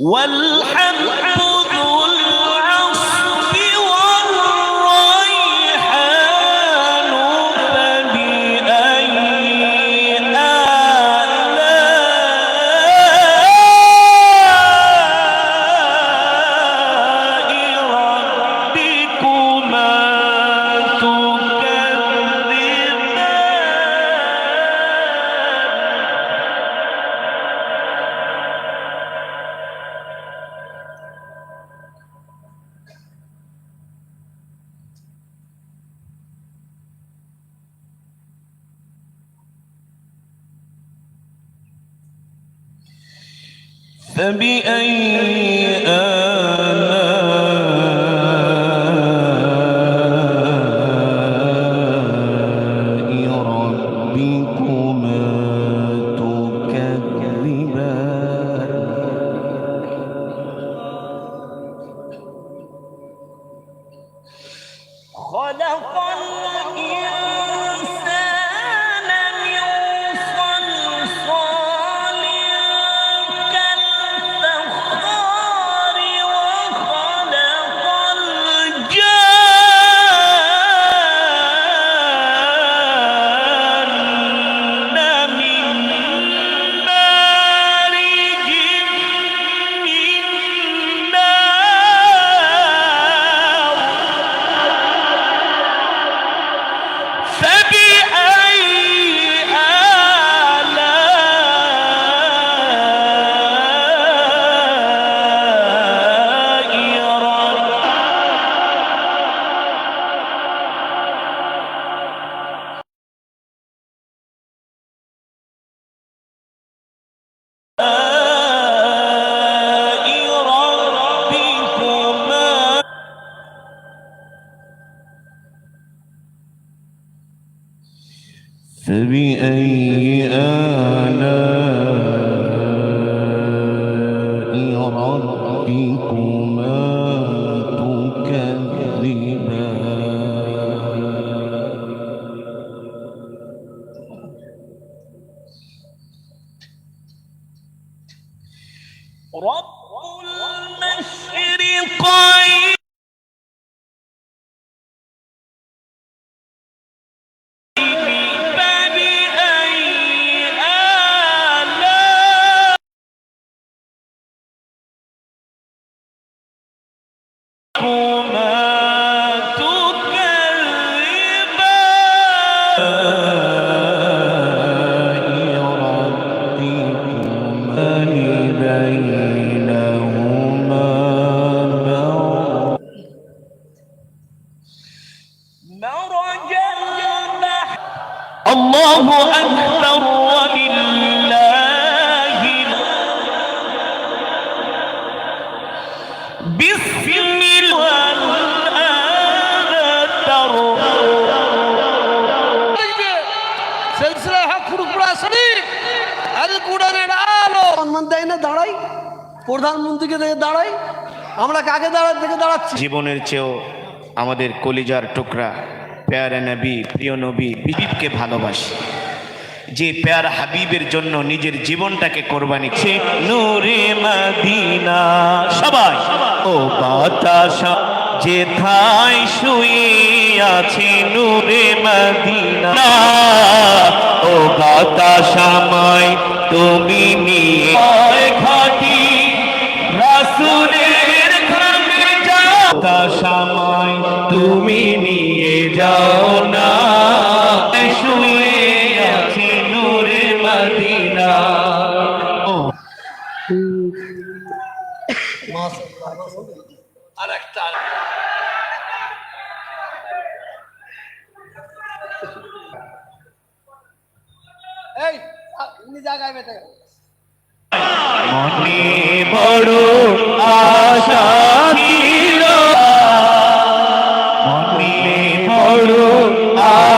والحمد فبأي آلاء فبأي آلاء ربكما تكذبان؟ رب المشرقين الله أكبر ولله بسم الله সিলসিলা হক ফুরফুরা শরীফ আল কুরআনের আলো সম্মান দেয় না দাঁড়াই প্রধানমন্ত্রীকে দেখে দাঁড়াই আমরা কাকে দাঁড়া দেখে দাঁড়াচ্ছি জীবনের চেয়েও আমাদের কলিজার টুকরা পেয়ারা নবী, প্রিয় নবী, বিবিবকে ভালোবাসি। যে পেয়ারা হাবিবের জন্য নিজের জীবনটাকে কোরবানি সে নূরে সবাই। ও বাতাস, যেথায় শুয়ে আছে নূরে ও তুমি নিয়ে খাটি রাসুলের আর একটা এই উনি জায়গায় বেঁধে মনে বড় আশা ছিল মনে বড় আশা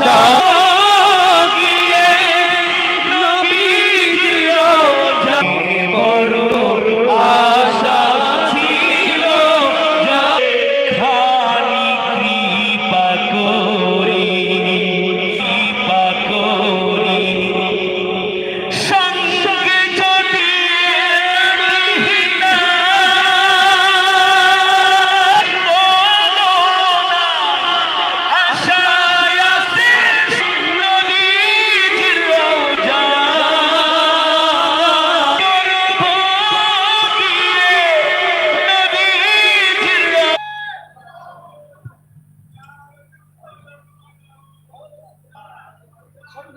মনে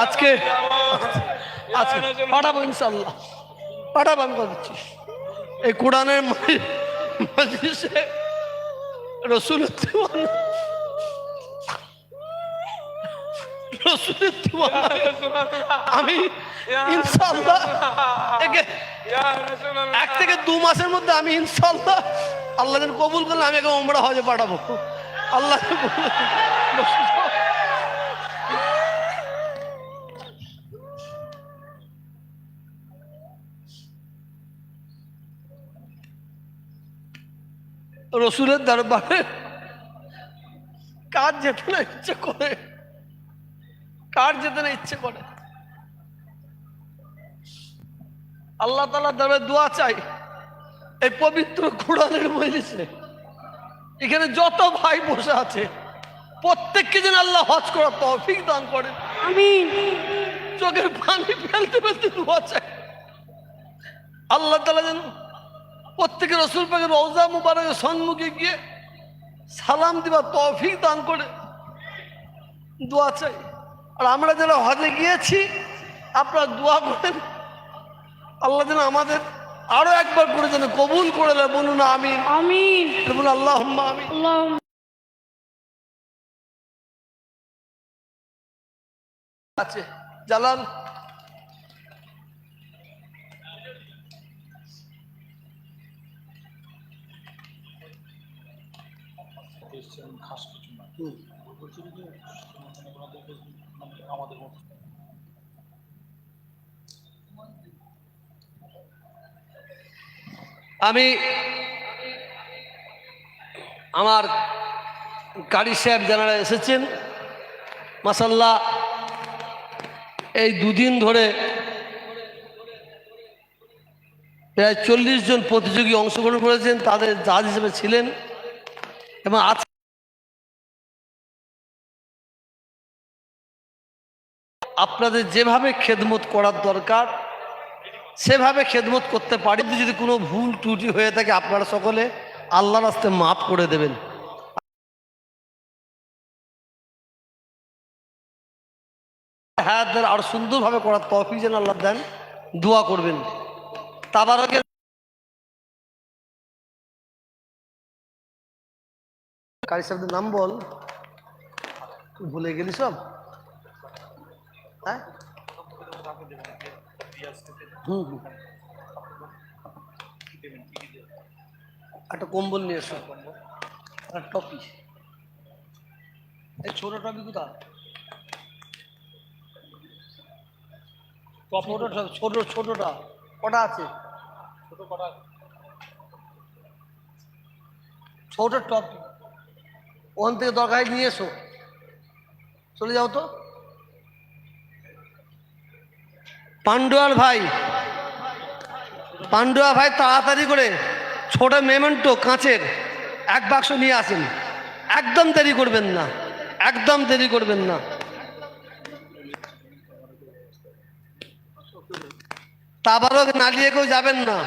আজকে আজকে পাঠাবো ইনশাল্লাহ পাঠাবো আমি কথা দিচ্ছি এই কোরআনের মজ- মজলিসে দিওয়ানা। আমি ইনশাল্লাহ একে থেকে দু মাসের মধ্যে আমি ইনশাল্লাহ আল্লাহ কবুল করলে আমি একে ওমরা হজে পাঠাবো। আল্লাহ রসুলের দরবারে কার যেতে না ইচ্ছে করে? কার যেতে না ইচ্ছে করে? আল্লাহ তালা দরবারে দোয়া চাই। এই পবিত্র কোরআনের মজলিসে। এখানে যত ভাই বসে আছে প্রত্যেককে যেন আল্লাহ হজ করার তৌফিক দান করেন। আমিন। চোখের পানি ফেলতে ফেলতে দোয়া চাই। আল্লাহ তালা যেন প্রত্যেকে রসুল পাকে রওজা মুবারকের সম্মুখে গিয়ে সালাম দিবা তৌফিক দান করে দোয়া চাই। আর আমরা যারা হজে গিয়েছি আপনারা দোয়া করেন। আল্লাহ যেন আমাদের আরও একবার করে যেন কবুল করে দেয় বলুন আমিন। আমিন। বলুন আল্লাহ আমিন। আছে। জালাল হুম। আমি আমার কারি সাহেব যারা এসেছেন। মাসাল্লাহ এই দুদিন ধরে প্রায় চল্লিশ জন প্রতিযোগী অংশগ্রহণ করেছেন তাদের জাজ হিসেবে ছিলেন। এবং আজ আপনাদের যেভাবে খেদমত করার দরকার, সেভাবে খেদমত করতে পারি, যদি কোনো ভুল ত্রুটি হয়ে থাকে, আপনারা সকলে আল্লাহর রাস্তে মাফ করে দেবেন। হ্যাঁ আরও সুন্দরভাবে করার তফিক যেন আল্লাহ দেন, দোয়া করবেন। তাবারকের কারি সাহেবদের নাম বল। ভুলে গেলি সব? হ্যাঁ? হুম হুম। একটা কম্বল নিয়ে এসো। একটা টপি। এই ছোট টপি কোথায়? ছোটটা ছোট ছোটটা। কটা আছে? ছোট কটা ছোট টপ। ওখান থেকে দরকার নিয়ে এসো। চলে যাও তো। পান্ডুয়ার ভাই। পান্ডুয়া ভাই, তাড়াতাড়ি করে ছোট মেমেন্টো কাঁচের এক বাক্স নিয়ে আসেন। একদম দেরি করবেন না, একদম দেরি করবেন না। তাবারক নালিয়ে কেউ যাবেন না।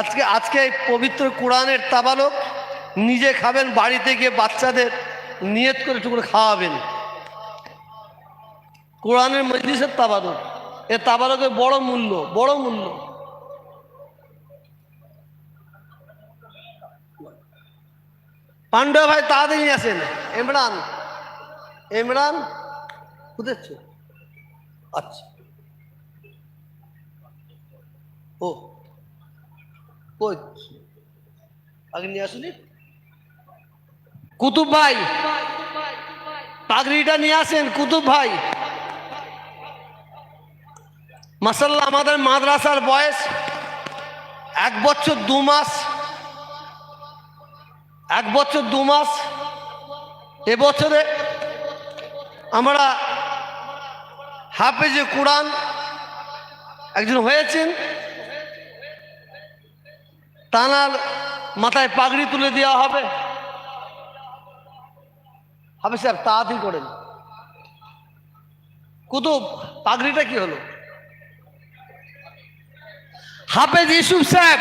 আজকে আজকে এই পবিত্র কোরআনের তাবারক নিজে খাবেন, বাড়িতে গিয়ে বাচ্চাদের নিয়ত করে একটু করে খাওয়াবেন। কোরআনের মজলিসের তাবারক এ তাবারকের বড় মূল্য বড় মূল্য। পাণ্ডব ভাই তাড়াতাড়ি আসেন। ইমরান ইমরান বুঝেছ আচ্ছা। ও আগে নিয়ে আসুনি। কুতুব ভাই, পাগড়িটা নিয়ে আসেন, কুতুব ভাই। মাসাল্লাহ আমাদের মাদ্রাসার বয়স এক বছর দু মাস। এক বছর দু মাস। এবছরে আমরা হাফেজে কোরআন একজন হয়েছেন। তানার মাথায় পাগড়ি তুলে দেওয়া হবে। হাফেজ সাহেব, তাড়াতাড়ি করেন। কুতুব, পাগড়িটা কি হলো? হাফেজ ইউসুফ সাহেব,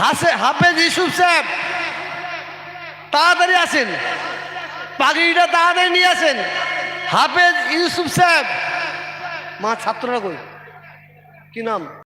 হাসে, হাফেজ ইউসুফ সাহেব, তাড়াতাড়ি আসেন। পাগড়িটা তাড়াতাড়ি নিয়ে আসেন। হাফেজ ইউসুফ সাহেব, মা ছাত্ররা কই? কি নাম?